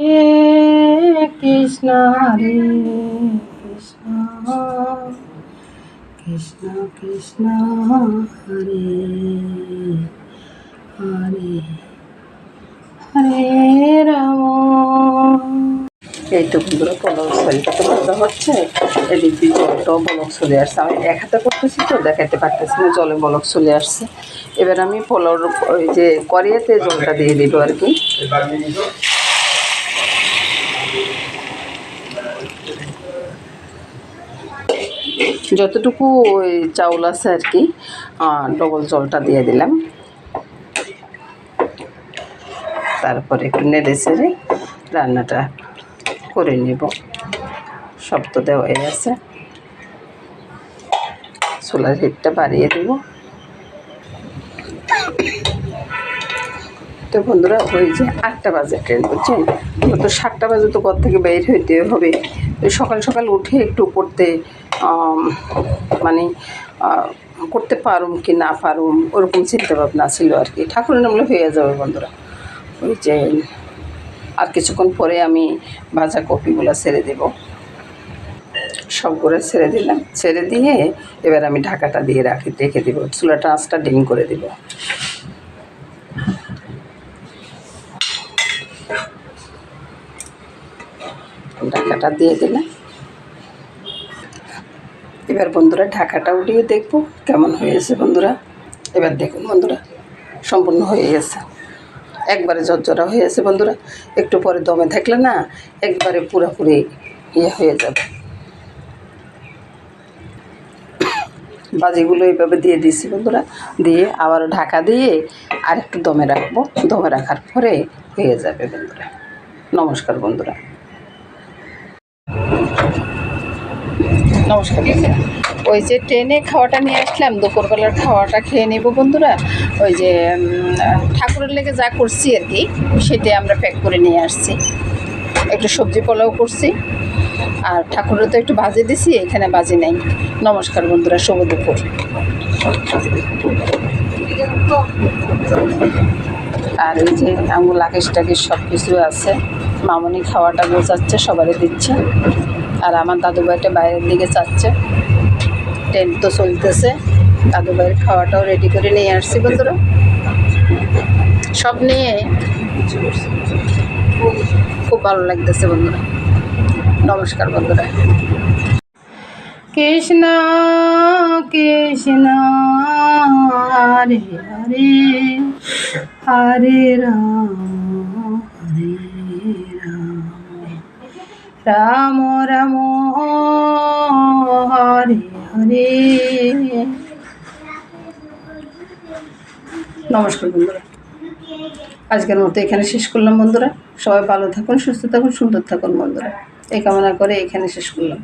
হে কৃষ্ণ হরে কৃষ্ণ কৃষ্ণ কৃষ্ণ হরে হরে হরে রাম। এই তো বন্ধুরা পলক শরীরটা তো ভালো হচ্ছে। এদিক দিয়ে জলটাও বলক চলে আসছে। আমি এক হাতে করতেছি তো দেখাতে পারতেছি না, জলে বলক চলে আসছে। এবার আমি পোলাওর ওই যে করিয়াতে জলটা দিয়ে দিব আর কি। যতটুকু ওই চাউল আছে আর কি ডবল জলটা দিয়ে দিলাম। তারপরে একটু নেড়ে চেড়ে রান্নাটা করে নেব। সব তো দেওয়াই আছে। চুলার হিটটা বাড়িয়ে দেব। তো বন্ধুরা, ওই যে আটটা বাজে ট্রেন, বুঝছেন? তো সাতটা বাজে তো ঘর থেকে বের হইতে হবে। সকাল সকাল উঠে একটু করতে মানে করতে পারুম কি না পারুম, ওরকম চিন্তা ভাবনা ছিল আর কি। ঠাকুরের নামলে হয়ে যাবে বন্ধুরা। ওই যে আর কিছুক্ষণ পরে আমি ভাজা কপিগুলো ছেড়ে দেব। সব করে ছেড়ে দিলাম। ছেড়ে দিয়ে এবার আমি ঢাকাটা দিয়ে রাখি, রেখে দেবো। চুলাটা আঁচটা ডিম করে দেব। ঢাকাটা দিয়ে দিলাম এবার বন্ধুরা ঢাকাটা উঠিয়ে দেখব কেমন হয়েছে বন্ধুরা। এবার দেখুন বন্ধুরা, সম্পূর্ণ হয়ে গেছে। একবারে জর্জরা হয়ে গেছে বন্ধুরা। একটু পরে দমে থাকলে না একবারে পুরোপুরি ইয়ে হয়ে যাবে। বাজিগুলো এইভাবে দিয়ে দিয়েছি বন্ধুরা। দিয়ে আবারও ঢাকা দিয়ে আর একটু দমে রাখব। দমে রাখার পরে হয়ে যাবে বন্ধুরা। নমস্কার বন্ধুরা। নমস্কার ওই যে ট্রেনে খাওয়াটা নিয়ে আসলাম, দুপুরবেলার খাওয়াটা খেয়ে নেব বন্ধুরা। ওই যে ঠাকুরের লেগে যা করছি আর কি সেটাই আমরা প্যাক করে নিয়ে আসছি। একটু সবজি পোলাও করছি, আর ঠাকুরের তো একটু বাজে দিছি, এখানে বাজে নেই। নমস্কার বন্ধুরা, শুভ দুপুর। আর এই যে আঙুল আকেশ টাকেশ সব কিছু আছে, মামনি খাওয়াটা বোঝাচ্ছে, সবারই দিচ্ছে। আর আমার দাদু ভাইটা বাইরের দিকে যাচ্ছে। ট্রেন তো চলতেছে। দাদু ভাইয়ের খাওয়াটাও রেডি করে নিয়ে আসছি বন্ধুরা সব নিয়ে খুব ভালো লাগতেছে বন্ধুরা। নমস্কার বন্ধুরা। কৃষ্ণ কৃষ্ণ, হরে হরে হরে রাম, হরে। রাম রাম, হরে হরে। নমস্কার বন্ধুরা। আজকের মতো এখানে শেষ করলাম বন্ধুরা। সবাই ভালো থাকুন, সুস্থ থাকুন, সুন্দর থাকুন বন্ধুরা। এই কামনা করে এখানে শেষ করলাম।